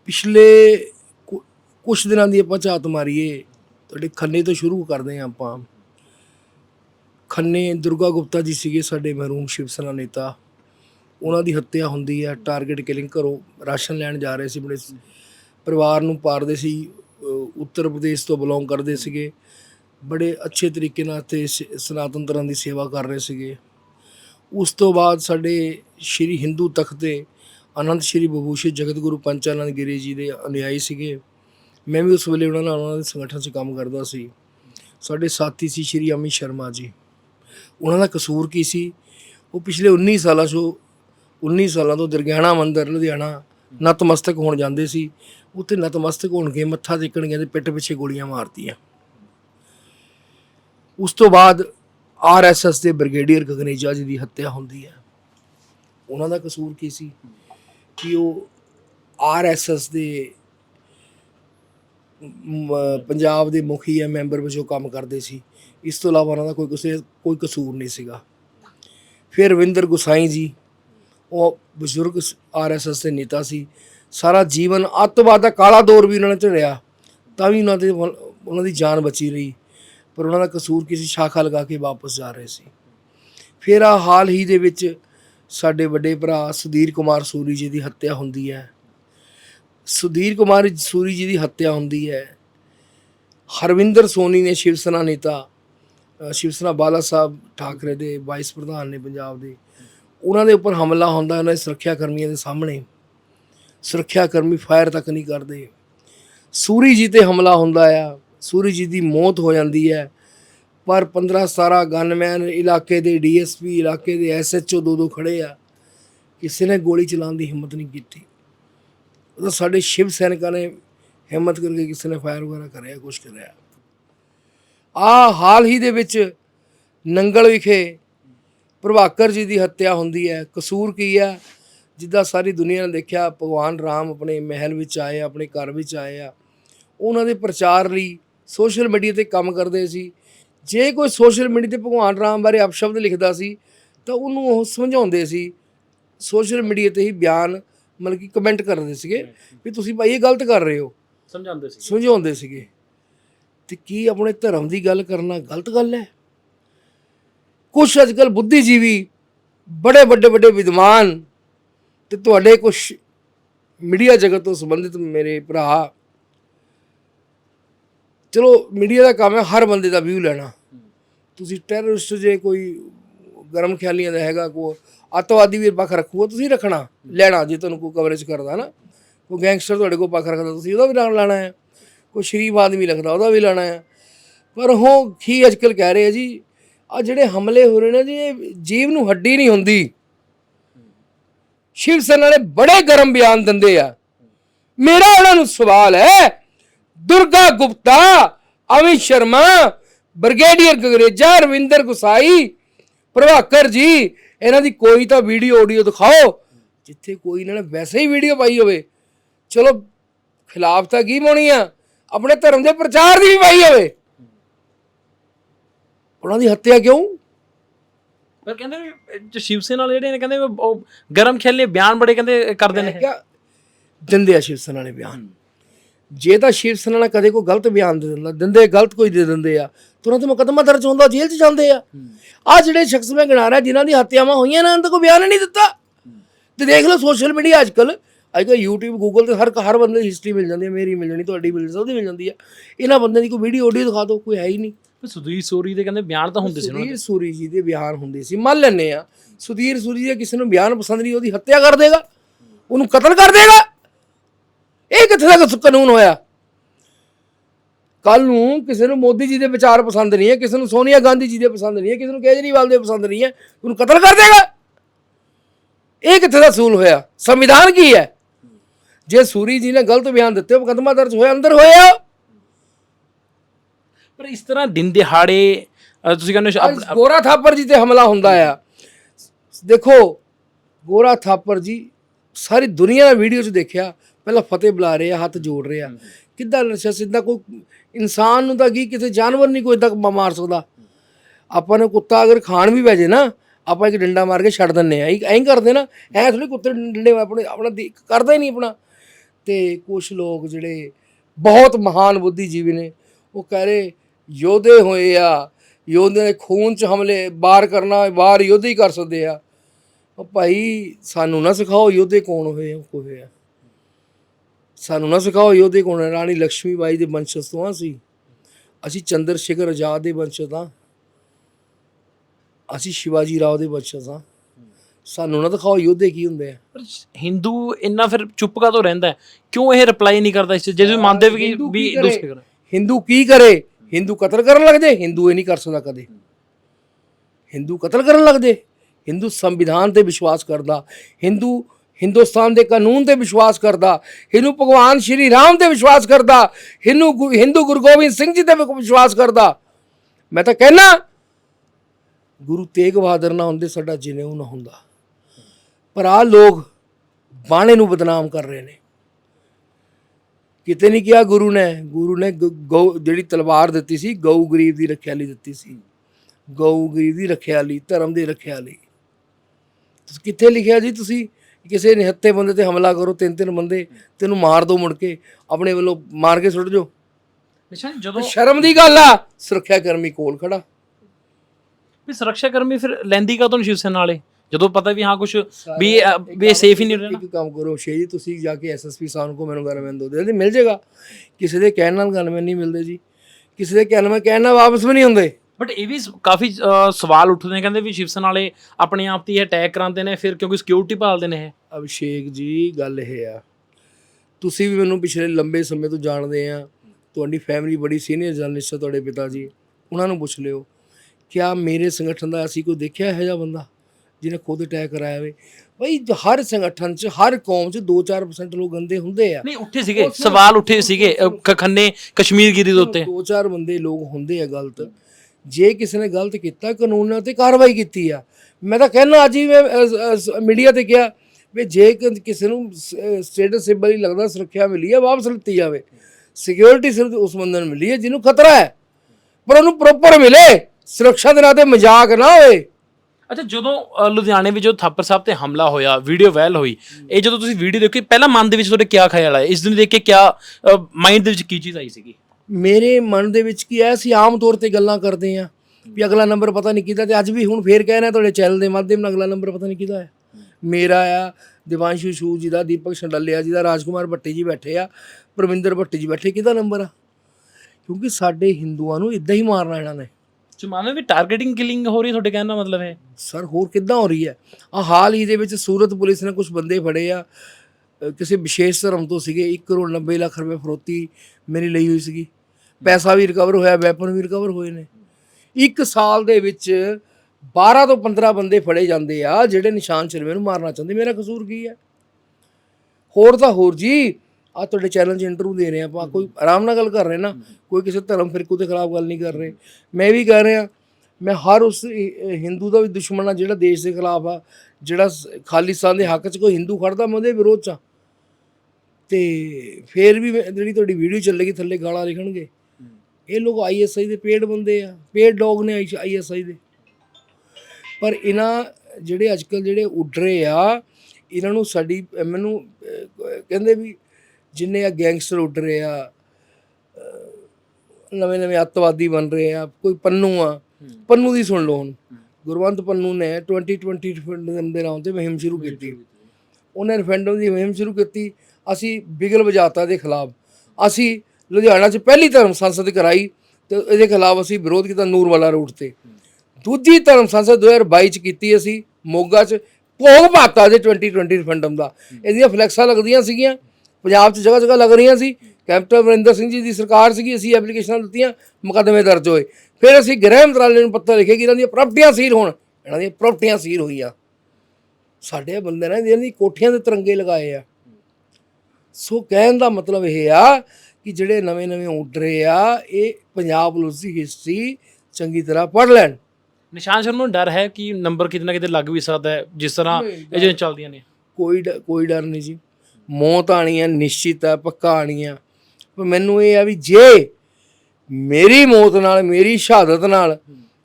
ਪਿਛਲੇ ਕੁਝ ਦਿਨਾਂ ਦੀ ਆਪਾਂ ਝਾਤ ਮਾਰੀਏ, ਤੁਹਾਡੇ ਖੰਨੇ ਤੋਂ ਸ਼ੁਰੂ ਕਰਦੇ ਹਾਂ ਆਪਾਂ। ਖੰਨੇ ਦੁਰਗਾ ਗੁਪਤਾ ਜੀ ਸੀਗੇ ਸਾਡੇ ਮਹਿਰੂਮ ਸ਼ਿਵ ਸੈਨਾ ਨੇਤਾ। ਉਹਨਾਂ ਦੀ ਹੱਤਿਆ ਹੁੰਦੀ ਹੈ ਟਾਰਗੇਟ ਕਿਲਿੰਗ ਕਰੋ ਰਾਸ਼ਨ ਲੈਣ ਜਾ ਰਹੇ ਸੀ, ਬੜੇ ਪਰਿਵਾਰ ਨੂੰ ਪਾਰਦੇ ਸੀ ਉੱਤਰ ਪ੍ਰਦੇਸ਼ ਤੋਂ ਬਿਲੋਂਗ ਕਰਦੇ ਸੀਗੇ। ਬੜੇ ਅੱਛੇ ਤਰੀਕੇ ਨਾਲ ਤੇ ਸ- ਸਨਾਤਨ ਧਰਮ ਦੀ ਸੇਵਾ ਕਰ ਰਹੇ ਸੀਗੇ। ਉਸ ਤੋਂ ਬਾਅਦ ਸਾਡੇ ਸ਼੍ਰੀ ਹਿੰਦੂ ਤਖਤ 'ਤੇ ਅਨੰਦ ਸ਼੍ਰੀ ਬਭੂਸ਼ਿਤ ਜਗਤ ਗੁਰੂ ਪੰਚਾਨੰਦ ਗਿਰੀ ਜੀ ਦੇ ਅਨੁਯਾਈ ਸੀਗੇ। ਮੈਂ ਵੀ ਉਸ ਵੇਲੇ ਉਹਨਾਂ ਨਾਲ ਉਹਨਾਂ ਦੇ ਸੰਗਠਨ 'ਚ ਕੰਮ ਕਰਦਾ ਸੀ। ਸਾਡੇ ਸਾਥੀ ਸੀ ਸ਼੍ਰੀ ਅਮੀ ਸ਼ਰਮਾ ਜੀ। ਉਹਨਾਂ ਦਾ ਕਸੂਰ ਕੀ ਸੀ? ਉਹ ਪਿਛਲੇ 19 ਸਾਲਾਂ 'ਚੋਂ 19 ਸਾਲਾਂ ਤੋਂ ਦਰਗਿਆਣਾ ਮੰਦਰ ਲੁਧਿਆਣਾ ਨਤਮਸਤਕ ਹੋਣ ਜਾਂਦੇ ਸੀ। ਉੱਥੇ ਨਤਮਸਤਕ ਹੋਣਗੇ ਮੱਥਾ ਟੇਕਣ ਗਏ ਤੇ ਪਿੱਠ ਪਿੱਛੇ ਗੋਲੀਆਂ ਮਾਰਤੀਆਂ। ਉਸ ਤੋਂ ਬਾਅਦ ਆਰਐਸਐਸ ਦੇ ਬ੍ਰਿਗੇਡੀਅਰ ਗਗਨੇਜਾ ਜੀ ਦੀ ਹੱਤਿਆ ਹੁੰਦੀ ਹੈ। ਉਹਨਾਂ ਦਾ ਕਸੂਰ ਕੀ ਸੀ? ਕਿ ਉਹ ਆਰਐਸਐਸ ਦੇ ਪੰਜਾਬ ਦੇ ਮੁਖੀ ਜਾਂ ਮੈਂਬਰ ਵਜੋਂ ਕੰਮ ਕਰਦੇ ਸੀ। ਇਸ ਤੋਂ ਇਲਾਵਾ ਉਹਨਾਂ ਦਾ ਕੋਈ ਕਿਸੇ, ਕੋਈ ਕਸੂਰ ਨਹੀਂ ਸੀਗਾ। ਫਿਰ ਰਵਿੰਦਰ ਗੁਸਾਈ ਜੀ, ਉਹ ਬਜ਼ੁਰਗ ਆਰਐਸਐਸ ਦੇ ਨੇਤਾ ਸੀ। ਸਾਰਾ ਜੀਵਨ ਅੱਤਵਾਦ ਦਾ ਕਾਲਾ ਦੌਰ ਵੀ ਉਹਨਾਂ ਨੇ ਝੜਿਆ, ਤਾਂ ਵੀ ਉਹਨਾਂ ਦੇ ਵੱਲ- ਉਹਨਾਂ ਦੀ ਜਾਨ ਬਚੀ ਰਹੀ। ਪਰ ਉਹਨਾਂ ਦਾ ਕਸੂਰ ਕਿਸੇ ਸ਼ਾਖਾ ਲਗਾ ਕੇ ਵਾਪਸ ਜਾ ਰਹੇ ਸੀ। ਫਿਰ ਆ ਹਾਲ ਹੀ ਦੇ ਵਿੱਚ ਸਾਡੇ ਵੱਡੇ ਭਰਾ ਸੁਧੀਰ ਕੁਮਾਰ ਸੂਰੀ ਜੀ ਦੀ ਹੱਤਿਆ ਹੁੰਦੀ ਹੈ। ਸੁਧੀਰ ਕੁਮਾਰ ਸੂਰੀ ਜੀ ਦੀ ਹੱਤਿਆ ਹੁੰਦੀ ਹੈ। ਹਰਵਿੰਦਰ ਸੋਨੀ ਨੇ ਸ਼ਿਵ ਸੈਨਾ ਨੇਤਾ ਸ਼ਿਵ ਸੈਨਾ ਬਾਲਾ ਸਾਹਿਬ ਠਾਕਰੇ ਦੇ ਵਾਈਸ ਪ੍ਰਧਾਨ ਨੇ ਪੰਜਾਬ ਦੇ। ਉਹਨਾਂ ਦੇ ਉੱਪਰ ਹਮਲਾ ਹੁੰਦਾ, ਉਹਨਾਂ ਦੇ ਸੁਰੱਖਿਆ ਕਰਮੀਆਂ ਦੇ ਸਾਹਮਣੇ। ਸੁਰੱਖਿਆ ਕਰਮੀ ਫਾਇਰ ਤੱਕ ਨਹੀਂ ਕਰਦੇ। ਸੂਰੀ ਜੀ ਤੇ ਹਮਲਾ ਹੁੰਦਾ ਆ। ਸੂਰੀ ਜੀ ਦੀ ਮੌਤ ਹੋ ਜਾਂਦੀ ਹੈ। ਪਰ 15 17 ਗਨਮੈਨ ਇਲਾਕੇ ਦੇ ਡੀਐਸਪੀ ਇਲਾਕੇ ਦੇ ਐਸਐਚਓ ਦੋ ਦੋ ਖੜੇ ਆ। ਕਿਸੇ ਨੇ ਗੋਲੀ ਚਲਾਉਣ ਦੀ ਹਿੰਮਤ ਨਹੀਂ ਕੀਤੀ। ਉਹ ਸਾਡੇ ਸ਼ਿਵ ਸੈਨਿਕਾਂ ਨੇ ਹਿੰਮਤ ਕਰਕੇ ਕਿਸੇ ਨੇ ਫਾਇਰ ਵਗੈਰਾ ਕਰਿਆ, ਕੁਛ ਕਰਿਆ। ਆ ਹਾਲ ਹੀ ਦੇ ਵਿੱਚ ਨੰਗਲ ਵਿਖੇ ਪ੍ਰਭਾਕਰ ਜੀ ਦੀ ਹੱਤਿਆ ਹੁੰਦੀ ਹੈ। ਕਸੂਰ ਕੀ ਹੈ ਜਿੱਦਾਂ ਸਾਰੀ ਦੁਨੀਆ ਨੇ ਦੇਖਿਆ ਭਗਵਾਨ ਰਾਮ ਆਪਣੇ ਮਹਿਲ ਵਿੱਚ ਆਏ ਆਪਣੇ ਘਰ ਵਿੱਚ ਆਏ ਆ। ਉਹਨਾਂ ਦੇ ਪ੍ਰਚਾਰ ਲਈ ਸੋਸ਼ਲ ਮੀਡੀਆ ਤੇ ਕੰਮ ਕਰਦੇ ਸੀ। ਜੇ ਕੋਈ ਸੋਸ਼ਲ ਮੀਡੀਆ ਤੇ ਭਗਵਾਨ ਰਾਮ ਬਾਰੇ ਅਪਸ਼ਬਦ ਲਿਖਦਾ ਸੀ ਤਾਂ ਉਹਨੂੰ ਉਹ ਸਮਝਾਉਂਦੇ ਸੀ। ਸੋਸ਼ਲ ਮੀਡੀਆ ਤੇ ਹੀ ਬਿਆਨ ਮਤਲਬ ਕਿ ਕਮੈਂਟ ਕਰਦੇ ਸੀਗੇ ਵੀ ਤੁਸੀਂ ਭਾਈ ਇਹ ਗਲਤ ਕਰ ਰਹੇ ਹੋ। ਸਮਝਾਉਂਦੇ ਸੀ ਸਮਝਾਉਂਦੇ ਸੀਗੇ। ਤੇ ਕੀ ਆਪਣੇ ਧਰਮ ਦੀ ਗੱਲ ਕਰਨਾ ਗਲਤ ਗੱਲ ਹੈ? ਕੁਛ ਅੱਜਕੱਲ ਬੁੱਧੀਜੀਵੀ ਬੜੇ ਵੱਡੇ ਵੱਡੇ ਵਿਦਵਾਨ ਤੇ ਤੁਹਾਡੇ ਕੁਛ ਮੀਡੀਆ ਜਗਤ ਤੋਂ ਸੰਬੰਧਿਤ ਮੇਰੇ ਭਰਾ, ਚਲੋ ਮੀਡੀਆ ਦਾ ਕੰਮ ਹੈ ਹਰ ਬੰਦੇ ਦਾ ਵਿਊ ਲੈਣਾ। ਤੁਸੀਂ ਟੈਰਰਿਸਟ ਜੇ ਕੋਈ ਗਰਮ ਖਿਆਲੀਆਂ ਦਾ ਹੈਗਾ ਕੋ ਅੱਤਵਾਦੀ ਵੀ ਪੱਖ ਰੱਖੂਗਾ, ਤੁਸੀਂ ਰੱਖਣਾ, ਲੈਣਾ, ਜੇ ਤੁਹਾਨੂੰ ਕੋਈ ਕਵਰੇਜ ਕਰਦਾ ਨਾ। ਕੋਈ ਗੈਂਗਸਟਰ ਤੁਹਾਡੇ ਕੋਲ ਪੱਖ ਰੱਖਦਾ, ਤੁਸੀਂ ਉਹਦਾ ਵੀ ਨਾਮ ਲੈਣਾ ਹੈ। ਕੋਈ ਸ਼ਰੀਫ ਆਦਮੀ ਲਿਖਦਾ ਉਹਦਾ ਵੀ ਲੈਣਾ ਹੈ। ਪਰ ਉਹ ਕੀ ਅੱਜਕੱਲ ਕਹਿ ਰਹੇ ਆ ਜੀ ਆ ਜਿਹੜੇ ਹਮਲੇ ਹੋ ਰਹੇ ਨੇ ਜੀ, ਇਹ ਜੀਵ ਨੂੰ ਹੱਡੀ ਨਹੀਂ ਹੁੰਦੀ। ਸ਼ਿਵ ਸੈਨਾ ਨੇ ਬੜੇ ਗਰਮ ਬਿਆਨ ਦਿੰਦੇ ਆ। ਮੇਰਾ ਉਹਨਾਂ ਨੂੰ ਸਵਾਲ ਹੈ, ਦੁਰਗਾ ਗੁਪਤਾ, ਅਮਿਤ ਸ਼ਰਮਾ, ਬ੍ਰਿਗੇਡੀਅਰ ਗਗਰੇਜਾ, ਰਵਿੰਦਰ ਗੁਸਾਈ, ਪ੍ਰਭਾਕਰ ਜੀ, ਇਹਨਾਂ ਦੀ ਕੋਈ ਤਾਂ ਵੀਡੀਓ, ਆਡੀਓ ਦਿਖਾਓ, ਜਿੱਥੇ ਕੋਈ ਇਹਨਾਂ ਨੇ ਵੈਸੇ ਹੀ ਵੀਡੀਓ ਪਾਈ ਹੋਵੇ। ਚਲੋ, ਖਿਲਾਫ ਤਾਂ ਕੀ ਪਾਉਣੀ ਆ? ਆਪਣੇ ਧਰਮ ਦੇ ਪ੍ਰਚਾਰ ਦੀ ਵੀ ਪਾਈ ਹੋਵੇ। ਉਹਨਾਂ ਦੀ ਹੱਤਿਆ ਕਿਉਂ? ਪਰ ਕਹਿੰਦੇ ਵੀ ਜੋ ਸ਼ਿਵ ਸੈਨਾ ਵਾਲੇ ਜਿਹੜੇ ਨੇ ਕਹਿੰਦੇ ਵੀ ਉਹ ਗਰਮ ਖਿਆਲੇ ਬਿਆਨ ਬੜੇ ਕਹਿੰਦੇ ਕਰਦੇ ਨੇ। ਕਿਆ ਦਿੰਦੇ ਆ ਸ਼ਿਵ ਸੈਨਾ ਵਾਲੇ ਬਿਆਨ। ਜੇ ਤਾਂ ਸ਼ਿਵ ਸੈਨਾ ਨਾਲ ਕਦੇ ਕੋਈ ਗਲਤ ਬਿਆਨ ਦੇ ਦਿੰਦਾ ਦਿੰਦੇ ਗਲਤ ਕੋਈ ਦੇ ਦਿੰਦੇ ਆ ਤੁਰੰਤ ਮੁਕੱਦਮਾ ਦਰਜ ਹੁੰਦਾ ਜੇਲ੍ਹ 'ਚ ਜਾਂਦੇ ਆ। ਆ ਜਿਹੜੇ ਸ਼ਖਸ ਮੈਂ ਗਿਣਾ ਰਿਹਾ ਜਿਨ੍ਹਾਂ ਦੀ ਹੱਤਿਆਵਾਂ ਹੋਈਆਂ ਨਾ ਉਹਨਾਂ ਦਾ ਕੋਈ ਬਿਆਨ ਨਹੀਂ ਦਿੱਤਾ। ਤੇ ਦੇਖ ਲਓ ਸੋਸ਼ਲ ਮੀਡੀਆ ਅੱਜਕੱਲ ਅੱਜਕੱਲ YouTube Google ਤੇ ਹਰ ਹਰ ਬੰਦੇ ਦੀ ਹਿਸਟਰੀ ਮਿਲ ਜਾਂਦੀ ਹੈ ਮੇਰੀ ਮਿਲ ਜਾਣੀ ਤੁਹਾਡੀ ਮਿਲ ਜਾਂਦੀ ਸਭ ਦੀ ਮਿਲ ਜਾਂਦੀ ਆ ਇਹਨਾਂ ਬੰਦਿਆਂ ਦੀ ਕੋਈ ਵੀਡੀਓ ਆਡੀਓ ਦਿਖਾ ਦਿਓ ਕੋਈ ਹੈ ਹੀ ਨਹੀਂ। ਸੁਧੀਰ ਸੋਰੀ ਦੇ ਕਹਿੰਦੇ ਬਿਆਨ ਤਾਂ ਹੁੰਦੇ ਸੀ ਸੁਧੀਰ ਸੂਰੀ ਜੀ ਦੇ ਬਿਆਨ ਹੁੰਦੇ ਸੀ। ਮੰਨ ਲੈਨੇ ਆ ਸੁਧੀਰ ਸੂਰੀ ਜੀ ਕਿਸੇ ਨੂੰ ਬਿਆਨ ਪਸੰਦ ਨਹੀਂ, ਉਹਦੀ ਹੱਤਿਆ ਕਰ ਦੇਗਾ, ਉਹਨੂੰ ਕਤਲ ਕਰ ਦੇਗਾ। ਇਹ ਕਿੱਥੇ ਦਾ ਕਾਨੂੰਨ ਹੋਇਆ? ਕੱਲ ਨੂੰ ਕਿਸੇ ਨੂੰ ਮੋਦੀ ਜੀ ਦੇ ਵਿਚਾਰ ਪਸੰਦ ਨਹੀਂ ਹੈ, ਕਿਸੇ ਨੂੰ ਸੋਨੀਆ ਗਾਂਧੀ ਜੀ ਦੇ ਪਸੰਦ ਨਹੀਂ ਹੈ, ਕਿਸੇ ਨੂੰ ਕੇਜਰੀਵਾਲ ਦੇ ਪਸੰਦ ਨਹੀਂ ਹੈ, ਉਹਨੂੰ ਕਤਲ ਕਰ ਦੇਗਾ। ਇਹ ਕਿੱਥੇ ਦਾ ਸੂਲ ਹੋਇਆ? ਸੰਵਿਧਾਨ ਕੀ ਹੈ? ਜੇ ਸੂਰੀ ਜੀ ਨੇ ਗਲਤ ਬਿਆਨ ਦਿੱਤੇ, ਉਹ ਮੁਕੱਦਮਾ ਦਰਜ ਹੋਇਆ, ਅੰਦਰ ਹੋਇਆ। ਪਰ ਇਸ ਤਰ੍ਹਾਂ ਦਿਨ ਦਿਹਾੜੇ ਤੁਸੀਂ ਕਹਿੰਦੇ ਹੋ ਅੱਜ ਗੋਰਾ ਥਾਪਰ ਜੀ ਤੇ ਹਮਲਾ ਹੁੰਦਾ ਆ। ਦੇਖੋ ਗੋਰਾ ਥਾਪਰ ਜੀ ਸਾਰੀ ਦੁਨੀਆ ਨੇ ਵੀਡੀਓ 'ਚ ਦੇਖਿਆ ਪਹਿਲਾਂ ਫਤਿਹ ਬੁਲਾ ਰਹੇ ਆ ਹੱਥ ਜੋੜ ਰਹੇ। ਆ ਕਿੱਦਾਂ ਨਸ਼ਾ ਸਿੱਧਾ ਕੋਈ ਇਨਸਾਨ ਨੂੰ ਤਾਂ ਕੀ ਕਿਸੇ ਜਾਨਵਰ ਨਹੀਂ ਕੋਈ ਤੱਕ ਮਾਰ ਸਕਦਾ। ਆਪਾਂ ਨੇ ਕੁੱਤਾ ਅਗਰ ਖਾਣ ਵੀ ਪੈ ਜੇ ਨਾ ਆਪਾਂ ਇੱਕ ਡੰਡਾ ਮਾਰ ਕੇ ਛੱਡ ਦਿੰਨੇ ਆ ਐਂ ਕਰਦੇ ਨਾ ਐ ਥੋੜੀ ਕੁੱਤੇ ਡੰਡੇ ਆਪਣੇ ਆਪਣਾ ਦੇ- ਕਰਦਾ ਹੀ ਨਹੀਂ ਆਪਣਾ। ਤੇ ਕੁਝ ਲੋਕ ਜਿਹੜੇ ਬਹੁਤ ਮਹਾਨ ਬੁੱਧੀਜੀਵੀ ਨੇ ਉਹ ਕਹਿ ਰਹੇ ਯੋਧੇ ਹੋਏ ਆ ਯੋਧੇ ਦੇ ਖੂਨ ਚ ਹਮਲੇ ਬਾਹਰ ਕਰਨਾ ਬਾਹਰ ਯੋਧੇ ਹੀ ਕਰ ਸਕਦੇ ਆ। ਉਹ ਭਾਈ ਸਾਨੂੰ ਨਾ ਸਿਖਾਓ ਯੋਧੇ ਕੌਣ ਹੋਏ ਆ ਕੋਈ ਹੋਇਆ ਸਾਨੂੰ ਨਾ ਸਿਖਾਓ ਯੋਧੇ ਕੌਣ ਹੈ ਰਾਣੀ ਲక్ష్ਮੀ ਬਾਈ ਦੇ ਵੰਸ਼ਜ ਤੋਂ ਅਸੀਂ। ਅਸੀਂ ਚੰਦਰ ਸ਼ੇਖਰ ਆਜ਼ਾਦ ਦੇ ਵੰਸ਼ਜ ਹਾਂ ਅਸੀਂ ਸ਼ਿਵਾਜੀ ਰਾਓ ਦੇ ਵੰਸ਼ਜ ਹਾਂ ਸਾਨੂੰ ਨਾ ਦਿਖਾਓ ਯੋਧੇ ਕੀ ਹੁੰਦੇ ਆ। ਪਰ ਹਿੰਦੂ ਇੰਨਾ ਫਿਰ ਚੁੱਪ ਕਾ ਤੋਂ ਰਹਿੰਦਾ? ਕਿਉਂ ਇਹ ਰਿਪਲਾਈ ਨਹੀਂ ਕਰਦਾ ਇਸ ਜੇ ਮੰਨਦੇ ਵੀ ਵੀ? ਦੂਸਰੇ ਕਰ। ਹਿੰਦੂ ਕੀ ਕਰੇ? ਹਿੰਦੂ ਕਤਲ ਕਰਨ ਲੱਗ ਜੇ, ਹਿੰਦੂ ਇਹ ਨਹੀਂ ਕਰ ਸਕਦਾ ਕਦੇ। ਹਿੰਦੂ ਕਤਲ ਕਰਨ ਲੱਗ ਜੇ, ਹਿੰਦੂ ਸੰਵਿਧਾਨ ਤੇ ਵਿਸ਼ਵਾਸ ਕਰਦਾ, ਹਿੰਦੂ ਹਿੰਦੁਸਤਾਨ ਦੇ ਕਾਨੂੰਨ ਤੇ ਵਿਸ਼ਵਾਸ ਕਰਦਾ ਹਿੰਦੂ ਭਗਵਾਨ ਸ਼੍ਰੀ ਰਾਮ ਤੇ ਵਿਸ਼ਵਾਸ ਕਰਦਾ ਹਿੰਦੂ ਗੁ- ਹਿੰਦੂ ਗੁਰੂ ਗੋਬਿੰਦ ਸਿੰਘ ਜੀ ਤੇ ਵਿਸ਼ਵਾਸ ਕਰਦਾ। ਮੈਂ ਤਾਂ ਕਹਿਣਾ ਗੁਰੂ ਤੇਗ ਬਹਾਦਰ ਨਾ ਹੁੰਦੇ ਸਾਡਾ ਜਨੇਊ ਨਾ ਹੁੰਦਾ। ਪਰ ਆ ਲੋਕ ਬਾਣੇ ਨੂੰ ਬਦਨਾਮ ਕਰ ਰਹੇ ਨੇ। ਕਿਤੇ ਨਹੀਂ ਕਿਹਾ ਗੁਰੂ ਨੇ ਗੁਰੂ ਨੇ ਗ- ਗਊ ਜਿਹੜੀ ਤਲਵਾਰ ਦਿੱਤੀ ਸੀ ਗਊ ਗਰੀਬ ਦੀ ਰੱਖਿਆ ਲਈ ਦਿੱਤੀ ਸੀ। ਗਊ ਗਰੀਬ ਦੀ ਰੱਖਿਆ ਲਈ ਧਰਮ ਦੀ ਰੱਖਿਆ ਲਈ। ਤੁਸੀਂ ਕਿੱਥੇ ਲਿਖਿਆ ਜੀ ਤੁਸੀਂ? ਕਿਸੇ ਨਿਹੱਤੇ ਬੰਦੇ ਤੇ ਹਮਲਾ ਕਰੋ ਤਿੰਨ ਤਿੰਨ ਬੰਦੇ ਤੈਨੂੰ ਮਾਰ ਦੋ ਮੁੜ ਕੇ ਆਪਣੇ ਵੱਲੋਂ ਮਾਰ ਕੇ ਸੁੱਟ ਨਿਸ਼ਾਨ ਜਦੋਂ ਸ਼ਰਮ ਦੀ ਗੱਲ ਆ ਸੁਰੱਖਿਆ ਕਰਮੀ ਕੋਲ ਖੜਾ। ਵੀ ਸੁਰੱਖਿਆ ਕਰਮੀ ਫਿਰ ਲੈਂਦੀ ਕਾ ਤੋਂ ਸ਼ਿਵ ਸੈਨਾ ਵਾਲੇ? ਜਦੋਂ ਪਤਾ ਵੀ ਹਾਂ ਕੁਝ ਵੀ ਇਹ- ਵੀ ਸੇਫ ਹੀ ਨਹੀਂ ਰਹਿਣਾ। ਇੱਕ ਕੰਮ ਕਰੋ ਸ਼ੇ ਜੀ ਤੁਸੀਂ ਜਾ ਕੇ ਐਸਐਸਪੀ ਸਾਹਿਬ ਕੋ ਮੈਨੂੰ ਗਨਮੈਨ ਦੋ ਦੇ ਦੇ ਮਿਲ ਜਾਏਗਾ ਕਿਸੇ ਦੇ ਕਹਿਣ ਨਾਲ ਗਨਮੈਨ ਨਹੀਂ ਮਿਲਦੇ ਜੀ। ਕਿਸੇ ਦੇ ਕਹਿਣ ਨਾਲ ਕਹਿਣ ਨਾਲ ਵਾਪਸ ਵੀ ਨਹੀਂ ਹੁੰਦੇ। ਬਟ ਇਹ ਵੀ ਸ- ਕਾਫੀ ਅ, ਸਵਾਲ ਉੱਠਦੇ ਨੇ ਕਹਿੰਦੇ ਵੀ ਸ਼ਿਵ ਸੈਨਾ ਵਾਲੇ ਆਪਣੇ ਆਪ ਤੇ ਹੀ ਅਟੈਕ ਕਰਾਉਂਦੇ ਨੇ ਫਿਰ ਕਿਉਂਕਿ ਸਿਕਿਉਰਿਟੀ ਭਾਲਦੇ ਨੇ ਇਹ। ਅਭਿਸ਼ੇਕ ਜੀ ਗੱਲ ਇਹ ਆ। ਤੁਸੀਂ ਵੀ ਮੈਨੂੰ ਪਿਛਲੇ ਲੰਬੇ ਸਮੇਂ ਤੋਂ ਜਾਣਦੇ ਆ। ਤੁਹਾਡੀ ਫੈਮਿਲੀ ਬੜੀ ਸੀਨੀਅਰ ਜਰਨਲਿਸਟ ਹੈ ਤੁਹਾਡੇ ਪਿਤਾ ਜੀ। ਉਹਨਾਂ ਨੂੰ ਪੁੱਛ ਲਿਓ ਕਿਆ ਮੇਰੇ ਸੰਗਠਨ ਦਾ ਅਸੀਂ ਕੋਈ ਦੇਖਿਆ ਹੈ ਜਿਹਾ ਬੰਦਾ? ਜਿਹਨੇ ਖੁਦ ਅਟੈਕ ਕਰਾਇਆ ਵੇ। ਬਈ ਹਰ ਸੰਗਠਨ 'ਚ ਹਰ ਕੌਮ 'ਚ 2-4% ਲੋਕ ਗੰਦੇ ਹੁੰਦੇ ਆ। ਨਹੀਂ ਉੱਠੇ ਸੀਗੇ। ਸਵਾਲ ਉੱਠੇ ਸੀਗੇ ਅ, ਖੰਨੇ ਕਸ਼ਮੀਰਗਿਰੀ ਦੇ ਉੱਤੇ। ਦੋ ਚਾਰ ਬੰਦੇ ਲੋਕ ਹੁੰਦੇ ਆ ਗਲਤ। ਜੇ ਕਿਸੇ ਨੇ ਗਲਤ ਕੀਤਾ ਕਾਨੂੰਨ ਨਾਲ ਤੇ ਕਾਰਵਾਈ ਕੀਤੀ ਆ। ਮੈਂ ਤਾਂ ਕਹਿਣਾ ਅੱਜ ਹੀ ਮੈਂ ਮੀਡੀਆ ਤੇ ਕਿਹਾ ਵੀ ਜੇ ਕ- ਕਿਸੇ ਨੂੰ ਸਟੇਟਸ ਸਿੰਬਲ ਹੀ ਲੱਗਦਾ ਸੁਰੱਖਿਆ ਮਿਲੀ ਹੈ ਵਾਪਸ ਲਿੱਤੀ ਜਾਵੇ। ਸਿਕਿਉਰਿਟੀ ਸਿਰਫ ਉਸ ਬੰਦੇ ਨੂੰ ਮਿਲੀ ਹੈ ਜਿਹਨੂੰ ਖਤਰਾ ਹੈ। ਪਰ ਉਹਨੂੰ ਪ੍ਰੋਪਰ ਮਿਲੇ। ਸੁਰੱਖਿਆ ਦੇ ਨਾਂ ਤੇ ਮਜ਼ਾਕ ਨਾ ਹੋਏ। ਅੱਛਾ, ਜਦੋਂ ਲੁਧਿਆਣੇ ਵਿੱਚ ਜਦੋਂ ਥਾਪਰ ਸਾਹਿਬ ਤੇ ਹਮਲਾ ਹੋਇਆ ਵੀਡੀਓ ਵਾਇਰਲ ਹੋਈ, ਇਹ ਜਦੋਂ ਤੁਸੀਂ ਵੀਡੀਓ ਦੇਖੀ ਪਹਿਲਾਂ ਮਨ ਦੇ ਵਿੱਚ ਤੁਹਾਡੇ ਕੀ ਖਿਆਲ ਆਇਆ? ਇਸ ਦਿਨ ਦੇਖ ਕੇ ਕਿਆ ਮਾਈਂਡ ਦੇ ਵਿੱਚ ਕੀ ਚੀਜ਼ ਆਈ ਸੀਗੀ? ਮੇਰੇ ਮਨ ਦੇ ਵਿੱਚ ਕੀ ਹੈ ਅਸੀਂ ਆਮ ਤੌਰ ਤੇ ਗੱਲਾਂ ਕਰਦੇ ਆ ਵੀ ਅਗਲਾ ਨੰਬਰ ਪਤਾ ਨਹੀਂ ਕਿਹਦਾ ਤੇ ਅੱਜ ਵੀ ਹੁਣ ਫੇਰ ਕਹਿ ਰਿਹਾ ਤੁਹਾਡੇ ਚੈਨਲ ਦੇ ਮਾਧਿਅਮ ਨਾਲ ਅਗਲਾ ਨੰਬਰ ਪਤਾ ਨਹੀਂ ਕਿਹਦਾ ਹੈ। ਮੇਰਾ ਆ ਦਿਵਾਂਸ਼ੂ ਸ਼ੂ ਜੀ ਦਾ, ਦੀਪਕ ਛੰਡਲਿਆ ਜੀ ਦਾ, ਰਾਜਕੁਮਾਰ ਭੱਟੀ ਜੀ ਬੈਠੇ ਆ, ਪ੍ਰਵਿੰਦਰ ਭੱਟੀ ਜੀ ਬੈਠੇ, ਕਿਹਦਾ ਨੰਬਰ ਆ? ਕਿਉਂਕਿ ਸਾਡੇ ਹਿੰਦੂਆਂ ਨੂੰ ਇਦਾਂ ਹੀ ਮਾਰਨਾ ਇਹਨਾਂ ਨੇ। ਜਮਾਨੇ ਵੀ ਟਾਰਗੇਟਿੰਗ ਕਿਲਿੰਗ ਹੋ ਰਹੀ ਹੈ ਤੁਹਾਡੇ ਕਹਿਣ ਦਾ ਮਤਲਬ ਹੈ ਸਰ, ਹੋਰ ਕਿੱਦਾਂ ਹੋ ਰਹੀ ਹੈ? ਆ ਹਾਲ ਹੀ ਦੇ ਵਿੱਚ ਸੂਰਤ ਪੁਲਿਸ ਨੇ ਕੁਝ ਬੰਦੇ ਫੜੇ ਆ ਕਿਸੇ ਵਿਸ਼ੇਸ਼ ਧਰਮ ਤੋਂ ਸੀਗੇ 1 ਕਰੋੜ 90 ਲੱਖ ਰੁਪਏ ਫਰੋਤੀ ਮੇਰੀ ਲਈ ਹੋਈ ਸੀਗੀ। ਪੈਸਾ ਵੀ ਰਿਕਵਰ ਹੋਇਆ ਵੈਪਨ ਵੀ ਰਿਕਵਰ ਹੋਏ ਨੇ। ਇੱਕ ਸਾਲ ਦੇ ਵਿੱਚ 12 ਤੋਂ 15 ਬੰਦੇ ਫੜੇ ਜਾਂਦੇ ਆ, ਜਿਹੜੇ ਨਿਸ਼ਾਨ ਸ਼ਰਮੇ ਨੂੰ ਮਾਰਨਾ ਚਾਹੁੰਦੇ। ਮੇਰਾ ਕਸੂਰ ਕੀ ਹੈ? ਹੋਰ ਤਾਂ ਹੋਰ ਜੀ ਆ ਤੁਹਾਡੇ ਚੈਨਲ 'ਚ ਇੰਟਰਵਿਊ ਦੇ ਰਹੇ ਆਪਾਂ ਕੋਈ ਆਰਾਮ ਨਾਲ ਗੱਲ ਕਰ ਰਹੇ ਨਾ ਕੋਈ ਕਿਸੇ ਧਰਮ ਫਿਰਕੂ ਦੇ ਖਿਲਾਫ ਗੱਲ ਨਹੀਂ ਕਰ ਰਹੇ। ਮੈਂ ਵੀ ਕਹਿ ਰਿਹਾ ਮੈਂ ਹਰ ਉਸ ਹਿੰਦੂ ਦਾ ਵੀ ਦੁਸ਼ਮਣ ਆ ਜਿਹੜਾ ਦੇਸ਼ ਦੇ ਖਿਲਾਫ ਆ ਜਿਹੜਾ ਖਾਲਿਸਤਾਨ ਦੇ ਹੱਕ 'ਚ ਕੋਈ ਹਿੰਦੂ ਖੜਦਾ ਮੈਂ ਉਹਦੇ ਵਿਰੋਧ 'ਚ ਆ। ਤੇ ਫੇਰ ਵੀ ਜਿਹੜੀ ਤੁਹਾਡੀ ਵੀਡੀਓ ਚੱਲੇਗੀ ਥੱਲੇ ਗਾਲਾਂ ਲਿਖਣਗੇ। ਇਹ ਲੋਕ ਆਈਐਸਆਈ ਦੇ ਪੇਡ ਬੰਦੇ ਆ ਪੇਡ ਡੌਗ ਨੇ ਆਈਐਸਆਈ ਦੇ। ਪਰ ਇਹਨਾਂ ਜਿਹੜੇ ਅੱਜਕੱਲ ਜਿਹੜੇ ਉੱਡ ਰਹੇ ਆ ਇਹਨਾਂ ਨੂੰ ਸਾਡੀ ਮੈਨੂੰ ਕਹਿੰਦੇ ਵੀ ਜਿੰਨੇ ਆ ਗੈਂਗਸਟਰ ਉੱਡ ਰਹੇ ਆ ਨਵੇਂ ਨਵੇਂ ਅੱਤਵਾਦੀ ਬਣ ਰਹੇ ਆ ਕੋਈ ਪੰਨੂ ਆ ਪੰਨੂ ਦੀ ਸੁਣ ਲਓ ਹੁਣ। ਗੁਰਵੰਤ ਪੰਨੂ ਨੇ 2020 ਰਿਫਰੈਂਡਮ ਦੇ ਨਾਮ ਤੇ ਮੁਹਿੰਮ ਸ਼ੁਰੂ ਕੀਤੀ। ਉਹਨੇ ਰਿਫਰੈਂਡਮ ਦੀ ਮੁਹਿੰਮ ਸ਼ੁਰੂ ਕੀਤੀ। ਅਸੀਂ ਬਿਗਲ ਵਜਾਤਾ ਦੇ ਖਿਲਾਫ। ਅਸੀਂ ਲੁਧਿਆਣਾ 'ਚ ਪਹਿਲੀ ਧਰਮ ਸੰਸਦ ਕਰਾਈ ਤੇ ਇਹਦੇ ਖਿਲਾਫ ਅਸੀਂ ਵਿਰੋਧ ਕੀਤਾ ਨੂਰ ਵਾਲਾ ਰੂਟ ਤੇ ਦੂਜੀ ਧਰਮ ਸੰਸਦ 2022 ਚ ਕੀਤੀ ਅਸੀਂ ਮੋਗਾ 'ਚ ਭੋਗ ਪਾਤਾ ਦੇ 2020 ਰਿਫਰੈਂਡਮ ਦਾ। ਇਹਦੀਆਂ ਫਲੈਕਸਾਂ ਲੱਗਦੀਆਂ ਸੀਗੀਆਂ। ਪੰਜਾਬ 'ਚ ਜਗ੍ਹਾ ਜਗ੍ਹਾ ਲੱਗ ਰਹੀਆਂ ਸੀ। ਕੈਪਟਨ ਅਮਰਿੰਦਰ ਸਿੰਘ ਜੀ ਦੀ ਸਰਕਾਰ ਸੀਗੀ ਅਸੀਂ ਐਪਲੀਕੇਸ਼ਨਾਂ ਦਿੱਤੀਆਂ ਮੁਕੱਦਮੇ ਦਰਜ ਹੋਏ। ਫਿਰ ਅਸੀਂ ਗ੍ਰਹਿ ਮੰਤਰਾਲੇ ਨੂੰ ਪੱਤਰ ਲਿਖੇ ਕਿ ਇਹਨਾਂ ਦੀਆਂ ਪ੍ਰਾਪਰਟੀਆਂ ਸੀਲ ਹੋਣ। ਇਹਨਾਂ ਦੀਆਂ ਪ੍ਰਾਪਰਟੀਆਂ ਸੀਲ ਹੋਈਆਂ। ਸਾਡੇ ਬੰਦੇ ਨੇ ਇਹਨਾਂ ਦੀ ਕੋਠੀਆਂ ਦੇ ਤਿਰੰਗੇ ਲਗਾਏ ਆ। ਸੋ ਕਹਿਣ ਦਾ ਮਤਲਬ ਇਹ ਆ ਕਿ ਜਿਹੜੇ ਨਵੇਂ ਨਵੇਂ ਉੱਡ ਰਹੇ ਆ ਇਹ ਪੰਜਾਬ ਪੁਲਿਸ ਦੀ ਹਿਸਟਰੀ ਚੰਗੀ ਤਰ੍ਹਾਂ ਪੜ੍ਹ ਲੈਣ। ਨਿਸ਼ਾਨ ਸ਼ਰਮਾ ਨੂੰ ਡਰ ਹੈ ਕਿ ਨੰਬਰ ਕਿਤੇ ਨਾ ਕਿਤੇ ਲੱਗ ਵੀ ਸਕਦਾ ਹੈ ਜਿਸ ਤਰ੍ਹਾਂ ਇਹ ਜਿਹੜੀਆਂ ਚੱਲਦੀਆਂ ਨੇ? ਕੋਈ ਕੋਈ ਡਰ ਨਹੀਂ ਜੀ। ਮੌਤ ਆਣੀ ਹੈ ਨਿਸ਼ਚਿਤ ਹੈ ਪੱਕਾ ਆਣੀ ਹੈ ਪਰ ਮੈਨੂੰ ਇਹ ਆ ਵੀ ਜੇ ਮੇਰੀ ਮੌਤ ਨਾਲ ਮੇਰੀ ਸ਼ਹਾਦਤ ਨਾਲ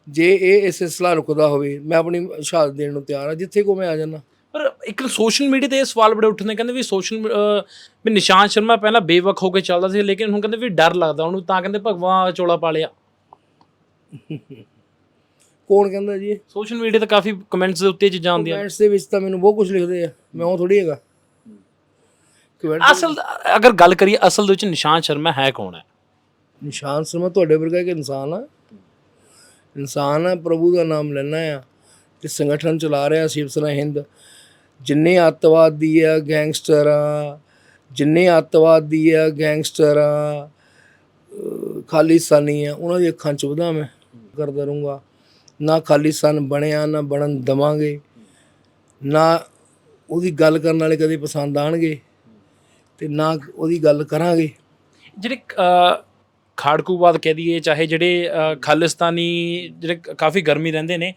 ਜੇ ਇਹ ਇਸ ਸਿਲਸਿਲਾ ਰੁਕਦਾ ਹੋਵੇ ਮੈਂ ਆਪਣੀ ਸ਼ਹਾਦਤ ਦੇਣ ਨੂੰ ਤਿਆਰ ਹਾਂ ਜਿੱਥੇ ਕੋ ਮੈਂ ਆ ਜਾਣਾ ਪਰ ਇੱਕ ਸੋਸ਼ਲ ਮੀਡੀਆ ਤੇ ਇਹ ਸਵਾਲ ਬੜੇ ਉੱਠਦੇ ਕਹਿੰਦੇ ਵੀ ਸੋਸ਼ਲ ਵੀ ਨਿਸ਼ਾਨ ਸ਼ਰਮਾ ਪਹਿਲਾਂ ਬੇਵਕ ਹੋ ਕੇ ਚੱਲਦਾ ਸੀ ਲੇਕਿਨ ਹੁਣ ਕਹਿੰਦੇ ਵੀ ਡਰ ਲੱਗਦਾ ਉਹਨੂੰ ਤਾਂ ਕਹਿੰਦੇ ਭਗਵਾਨ ਚੋਲਾ ਪਾ ਲਿਆ। ਕੌਣ ਕਹਿੰਦਾ ਜੀ? ਸੋਸ਼ਲ ਮੀਡੀਆ ਤੇ ਕਾਫੀ ਕਮੈਂਟਸ ਦੇ ਉੱਤੇ ਇਹ ਚੀਜ਼ਾਂ ਆਉਂਦੀਆਂ ਕਮੈਂਟਸ ਦੇ ਵਿੱਚ ਤਾਂ ਮੈਨੂੰ ਬਹੁਤ ਕੁਝ ਲਿਖਦੇ ਆ ਮੈਂ ਉਹ ਥੋੜੀ ਹੈਗਾ। ਅਸਲ ਅਗਰ ਗੱਲ ਕਰੀਏ ਅਸਲ ਦੇ ਵਿੱਚ ਨਿਸ਼ਾਨ ਸ਼ਰਮਾ ਹੈ ਕੌਣ ਹੈ? ਨਿਸ਼ਾਨ ਸਮਾ ਤੁਹਾਡੇ ਵਰਗਾ ਇੱਕ ਇਨਸਾਨ ਆ। ਇਨਸਾਨ ਆ ਪ੍ਰਭੂ ਦਾ ਨਾਮ ਲੈਣਾ ਆ ਤੇ ਸੰਗਠਨ ਚਲਾ ਰਿਹਾ ਸ਼ਿਵ ਸੈਨਾ ਹਿੰਦ। ਜਿੰਨੇ ਅੱਤਵਾਦੀ ਆ ਗੈਂਗਸਟਰ ਆ ਜਿੰਨੇ ਅੱਤਵਾਦੀ ਆ ਗੈਂਗਸਟਰ ਆ ਖਾਲਿਸਤਾਨੀ ਆ ਉਹਨਾਂ ਦੀ ਅੱਖਾਂ ਚ ਉਹਦਾ ਮੈਂ ਕਰਦਾ ਰਹੂੰਗਾ। ਨਾ ਖਾਲਿਸਤਾਨ ਬਣਿਆ ਨਾ ਬਣਨ ਦਵਾਂਗੇ। ਨਾ ਉਹਦੀ ਗੱਲ ਕਰਨ ਵਾਲੇ ਕਦੇ ਪਸੰਦ ਆਣਗੇ। ਤੇ ਨਾ ਉਹਦੀ ਗੱਲ ਕਰਾਂਗੇ। ਜਿਹੜੇ ਖਾੜਕੂਵਾਦ ਕਹਿ ਦਈਏ ਚਾਹੇ ਜਿਹੜੇ ਖਾਲਿਸਤਾਨੀ ਜਿਹੜੇ ਕਾਫੀ ਗਰਮੀ ਰਹਿੰਦੇ ਨੇ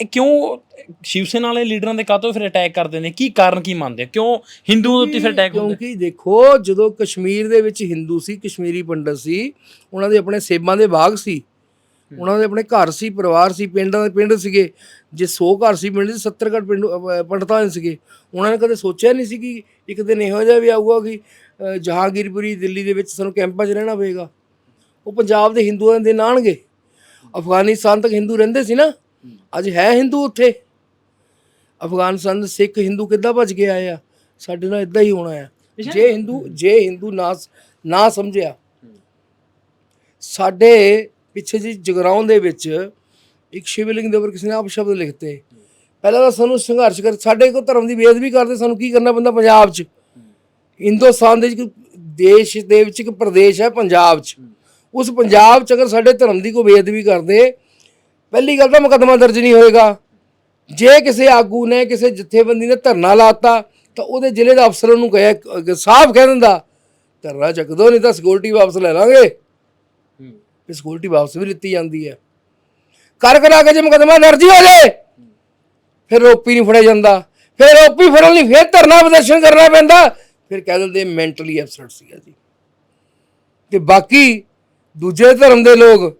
ਇਹ ਕਿਉਂ ਸ਼ਿਵ ਸੈਨਾ ਵਾਲੇ ਲੀਡਰਾਂ ਦੇ ਕਾਹਤੋਂ ਫਿਰ ਅਟੈਕ ਕਰਦੇ ਨੇ? ਕੀ ਕਾਰਨ ਕੀ ਮੰਨਦੇ ਆ? ਕਿਉਂ ਹਿੰਦੂਆਂ ਦੇ ਉੱਤੇ ਫਿਰ ਅਟੈਕ ਹੁੰਦਾ? ਕਿਉਂਕਿ ਦੇਖੋ ਜਦੋਂ ਕਸ਼ਮੀਰ ਦੇ ਵਿੱਚ ਹਿੰਦੂ ਸੀ ਕਸ਼ਮੀਰੀ ਪੰਡਤ ਸੀ ਉਹਨਾਂ ਦੇ ਆਪਣੇ ਸੇਬਾਂ ਦੇ ਬਾਗ ਸੀ ਉਹਨਾਂ ਦੇ ਆਪਣੇ ਘਰ ਸੀ ਪਰਿਵਾਰ ਸੀ ਪਿੰਡਾਂ ਦੇ ਪਿੰਡ ਸੀਗੇ। ਜੇ 100 ਘਰ ਸੀ ਪਿੰਡ ਦੇ 70 ਘਰ ਪਿੰਡ ਦੇ ਸੀਗੇ। ਉਹਨਾਂ ਨੇ ਕਦੇ ਸੋਚਿਆ ਨਹੀਂ ਸੀ ਕਿ ਇੱਕ ਦਿਨ ਇਹੋ ਜਿਹਾ ਵੀ ਆਊਗਾ ਕਿ ਜਹਾਂਗੀਰਪੁਰੀ ਦਿੱਲੀ ਦੇ ਵਿੱਚ ਸਾਨੂੰ ਕੈਂਪਾਂ 'ਚ ਰਹਿਣਾ ਪਏਗਾ। ਉਹ ਪੰਜਾਬ ਦੇ ਹਿੰਦੂਆਂ ਦੇ ਦਿਨ ਆਣਗੇ ਅਫਗਾਨਿਸਤਾਨ ਤੱਕ ਹਿੰਦੂ ਰਹਿੰਦੇ ਸੀ ਨਾ। ਅੱਜ ਹੈ ਹਿੰਦੂ ਉੱਥੇ। ਅਫਗਾਨਿਸਤਾਨ ਦੇ ਸਿੱਖ ਹਿੰਦੂ ਕਿੱਦਾਂ ਭੱਜ ਕੇ ਆਏ ਆ? ਸਾਡੇ ਨਾਲ ਇਦਾਂ ਹੀ ਹੋਣਾ ਆ। ਜੇ ਹਿੰਦੂ ਜੇ ਹਿੰਦੂ ਨਾ ਨਾ ਸਮਝਿਆ। ਸਾਡੇ ਪਿੱਛੇ ਜੀ ਜਗਰਾਉਂ ਦੇ ਵਿੱਚ ਇੱਕ ਸ਼ਿਵਲਿੰਗ ਦੇ ਉੱਪਰ ਕਿਸੇ ਨੇ ਆਪ ਸ਼ਬਦ ਲਿਖਤੇ। ਪਹਿਲਾਂ ਤਾਂ ਸਾਨੂੰ ਸੰਘਰਸ਼ ਕਰ, ਸਾਡੇ ਕੋ ਧਰਮ ਦੀ ਬੇਅਦਬੀ ਕਰਦੇ, ਸਾਨੂੰ ਕੀ ਕਰਨਾ ਪੈਂਦਾ ਪੰਜਾਬ 'ਚ? ਹਿੰਦੁਸਤਾਨ ਦੇ ਵਿੱਚ ਦੇਸ਼, ਦੇ ਵਿੱਚ ਇੱਕ ਪ੍ਰਦੇਸ਼ ਹੈ ਪੰਜਾਬ 'ਚ। ਉਸ ਪੰਜਾਬ 'ਚ ਅਗਰ ਸਾਡੇ ਧਰਮ ਦੀ ਕੋਈ ਬੇਅਦਬੀ ਕਰਦੇ, ਪਹਿਲੀ ਗੱਲ ਤਾਂ ਮੁਕੱਦਮਾ ਦਰਜ ਨਹੀਂ ਹੋਏਗਾ। ਜੇ ਕਿਸੇ ਆਗੂ ਨੇ, ਕਿਸੇ ਜਥੇਬੰਦੀ ਨੇ ਧਰਨਾ ਲਾਤਾ, ਤਾਂ ਉਹਦੇ ਜ਼ਿਲ੍ਹੇ ਦਾ ਅਫਸਰ ਨੂੰ ਕਹੇ ਸਾਫ਼ ਕਹਿ ਦਿੰਦਾ, ਧਰਨਾ ਚੱਕ ਦੋ ਨਹੀਂ ਤਾਂ ਸਿਕਿਉਰਿਟੀ ਵਾਪਸ ਲੈ ਲਾਂਗੇ। ਫਿਰ ਸਿਕਿਉਰਿਟੀ ਵਾਪਸ ਵੀ ਲਿੱਤੀ ਜਾਂਦੀ ਹੈ। ਕਰ ਕਰਾ ਕੇ ਜੇ ਮੁਕੱਦਮਾ ਦਰਜ ਹੀ ਜਾਏ ਫਿਰ ਰੋਪੀ ਨਹੀਂ ਫੜਿਆ ਜਾਂਦਾ। ਫਿਰ ਰੋਪੀ ਫੜਨ ਲਈ ਫਿਰ ਧਰਨਾ ਪ੍ਰਦਰਸ਼ਨ ਕਰਨਾ ਪੈਂਦਾ। ਫਿਰ ਕਹਿ ਦਿੰਦੇ ਮੈਂਟਲੀ ਅਪਸੈਟ ਸੀਗਾ ਜੀ। ਤੇ ਬਾਕੀ ਦੂਜੇ ਧਰਮ ਦੇ ਲੋਕ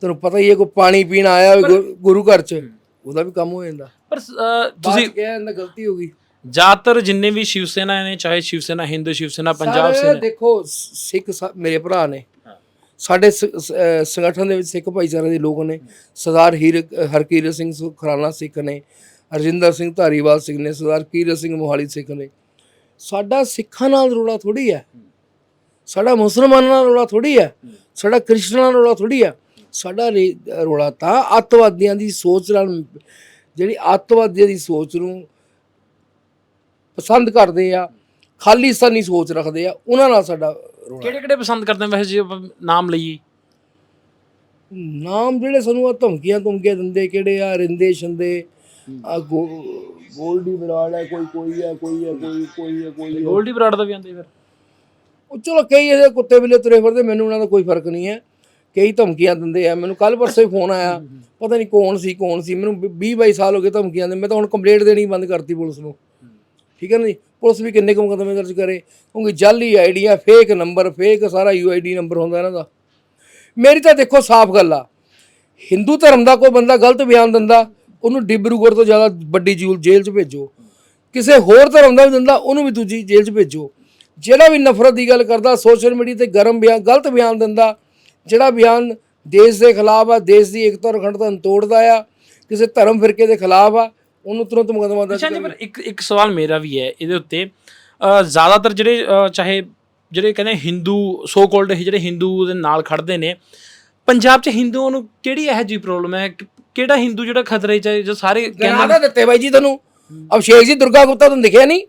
ਤੁਹਾਨੂੰ ਪਤਾ ਹੀ ਹੈ ਕੋਈ ਪਾਣੀ ਪੀਣ ਆਇਆ ਗੁਰ- ਘਰ ਚ ਉਹਦਾ ਵੀ ਕੰਮ ਹੋ ਜਾਂਦਾ। ਪਰ ਤੁਸੀਂ ਤੁਸੀਂ ਕਹਿੰਦਾ ਗਲਤੀ ਹੋ ਗਈ। ਜ਼ਿਆਦਾਤਰ ਜਿੰਨੇ ਵੀ ਸ਼ਿਵ ਸੈਨਾ ਨੇ ਚਾਹੇ ਸ਼ਿਵ ਸੈਨਾ ਹਿੰਦੂ ਸ਼ਿਵ ਸੈਨਾ ਪੰਜਾਬ ਸੈਨਾ ਦੇਖੋ ਸਿੱਖ ਮੇਰੇ ਭਰਾ ਨੇ। ਸਾਡੇ ਸ- ਸ- ਸੰਗਠਨ ਦੇ ਵਿੱਚ ਸਿੱਖ ਭਾਈਚਾਰੇ ਦੇ ਲੋਕ ਨੇ, ਸਰਦਾਰ ਹੀਰ, ਹਰਕੀਰਤ ਸਿੰਘ ਸੁ- ਖਰਾਣਾ ਸਿੱਖ ਨੇ ਅਰਜਿੰਦਰ ਸਿੰਘ ਧਾਰੀਵਾਲ ਸਿੰਘ ਨੇ, ਸਰਦਾਰ ਕੀਰਤ ਸਿੰਘ ਮੋਹਾਲੀ ਸਿੱਖ ਨੇ। ਸਾਡਾ ਸਿੱਖਾਂ ਨਾਲ ਰੋਲਾ ਥੋੜੀ ਹੈ। ਸਾਡਾ ਮੁਸਲਮਾਨਾਂ ਨਾਲ ਰੋਲਾ ਥੋੜੀ ਹੈ। ਸਾਡਾ ਕ੍ਰਿਸਚਨਾਂ ਨਾਲ ਰੋਲਾ ਥੋੜੀ ਹੈ। ਸਾਡਾ ਰੇ- ਰੋਲਾ ਤਾਂ ਅੱਤਵਾਦੀਆਂ ਦੀ ਸੋਚ ਨਾਲ, ਜਿਹੜੀ ਅੱਤਵਾਦੀਆਂ ਦੀ ਸੋਚ ਨੂੰ ਪਸੰਦ ਕਰਦੇ ਆ ਖਾਲਿਸਤਾਨੀ ਸੋਚ ਰੱਖਦੇ ਆ, ਉਹਨਾਂ ਨਾਲ ਸਾਡਾ ਕਿਹੜੇ ਕਿਹੜੇ ਪਸੰਦ ਕਰਦੇ ਆ ਵੈਸੇ ਜੇ ਆਪਾਂ ਨਾਮ ਲਈਏ ਨਾਮ ਜਿਹੜੇ ਸਾਨੂੰ ਆ ਧਮਕੀਆਂ ਧਮਕੀਆਂ ਦਿੰਦੇ ਕਿਹੜੇ ਆ ਰਿੰਦੇ ਸ਼ੰਦੇ ਆ ਗੋਲਡੀ ਬਲਾਲ ਹੈ ਕੋਈ ਕੋਈ ਹੈ ਕੋਈ ਹੈ ਕੋਈ ਕੋਈ ਹੈ ਕੋਈ ਹੈ ਗੋਲਡੀ ਬਰਾੜ ਦਾ ਵੀ ਆਉਂਦੇ ਫਿਰ। ਉਹ ਚਲੋ ਕਈ ਇਹਦੇ ਕੁੱਤੇ ਬਿੱਲੇ ਤੁਰੇ ਫਿਰਦੇ ਮੈਨੂੰ ਉਹਨਾਂ ਦਾ ਕੋਈ ਫ਼ਰਕ ਨਹੀਂ ਹੈ। ਕਈ ਧਮਕੀਆਂ ਦਿੰਦੇ ਆ ਮੈਨੂੰ ਕੱਲ ਪਰਸੇ ਫੋਨ ਆਇਆ। ਪਤਾ ਨਹੀਂ ਕੌਣ ਸੀ ਕੌਣ ਸੀ ਮੈਨੂੰ 20 22 ਸਾਲ ਹੋ ਗਏ ਧਮਕੀਆਂ ਦੇ ਮੈਂ ਤਾਂ ਹੁਣ ਕੰਪਲੇਂਟ ਦੇਣੀ ਬੰਦ ਕਰਤੀ ਪੁਲਿਸ ਨੂੰ। ਠੀਕ ਹੈ ਨਾ ਜੀ? ਪੁਲਿਸ ਵੀ ਕਿੰਨੇ ਕੁ ਮੁਕੱਦਮੇ ਦਰਜ ਕਰੇ? ਕਿਉਂਕਿ ਜਾਲੀ ਆਈਡੀਆਂ ਫੇਕ ਨੰਬਰ ਫੇਕ ਸਾਰਾ ਯੂਆਈਡੀ ਨੰਬਰ ਹੁੰਦਾ ਇਹਨਾਂ ਦਾ। ਮੇਰੀ ਤਾਂ ਦੇਖੋ ਸਾਫ਼ ਗੱਲ ਆ। ਹਿੰਦੂ ਧਰਮ ਦਾ ਕੋਈ ਬੰਦਾ ਗਲਤ ਬਿਆਨ ਦਿੰਦਾ, ਉਹਨੂੰ ਡਿਬਰੂਗੜ੍ਹ ਤੋਂ ਜ਼ਿਆਦਾ ਵੱਡੀ ਜੂਲ ਜੇਲ੍ਹ 'ਚ ਭੇਜੋ। ਕਿਸੇ ਹੋਰ ਧਰਮ ਦਾ ਵੀ ਦਿੰਦਾ, ਉਹਨੂੰ ਵੀ ਦੂਜੀ ਜੇਲ੍ਹ 'ਚ ਭੇਜੋ। ਜਿਹੜਾ ਵੀ ਨਫ਼ਰਤ ਦੀ ਗੱਲ ਕਰਦਾ ਸੋਸ਼ਲ ਮੀਡੀਆ ਤੇ ਗਰਮ ਬਿਆਨ, ਗਲਤ ਬਿਆਨ ਦਿੰਦਾ, ਜਿਹੜਾ ਬਿਆਨ ਦੇਸ਼ ਦੇ ਖਿਲਾਫ ਆ, ਦੇਸ਼ ਦੀ ਏਕਤਾ ਅਖੰਡਤਾ ਨੂੰ ਤੋੜਦਾ ਆ, ਕਿਸੇ ਧਰਮ ਫਿਰਕੇ ਦੇ ਖਿਲਾਫ ਆ ਉਹਨੂੰ ਤੁਰੰਤ ਮੁਕੱਦਮਾ ਦਰਜ ਅੱਛਾ ਜੀ ਪਰ ਇੱਕ ਇੱਕ ਸਵਾਲ ਮੇਰਾ ਵੀ ਹੈ ਇਹਦੇ ਉੱਤੇ। ਜ਼ਿਆਦਾਤਰ ਜਿਹੜੇ ਚਾਹੇ ਜਿਹੜੇ ਕਹਿੰਦੇ ਹਿੰਦੂ ਸੋ ਕਾਲਡ ਜਿਹੜੇ ਹਿੰਦੂ ਦੇ ਨਾਲ ਖੜਦੇ ਨੇ ਪੰਜਾਬ 'ਚ ਹਿੰਦੂਆਂ ਨੂੰ ਕਿਹੜੀ ਇਹੋ ਜਿਹੀ ਪ੍ਰੋਬਲਮ ਹੈ? ਕਿਹੜਾ ਹਿੰਦੂ ਜਿਹੜਾ ਖਤਰੇ 'ਚ ਹੈ ਜੋ ਸਾਰੇ ਗਨਾਦਾ ਦਿੱਤੇ ਬਾਈ ਜੀ ਤੁਹਾਨੂੰ ਅਭਿਸ਼ੇਕ ਜੀ ਦੁਰਗਾ ਗੁਪਤਾ ਤੁਹਾਨੂੰ ਦਿਖਿਆ ਨਹੀਂ?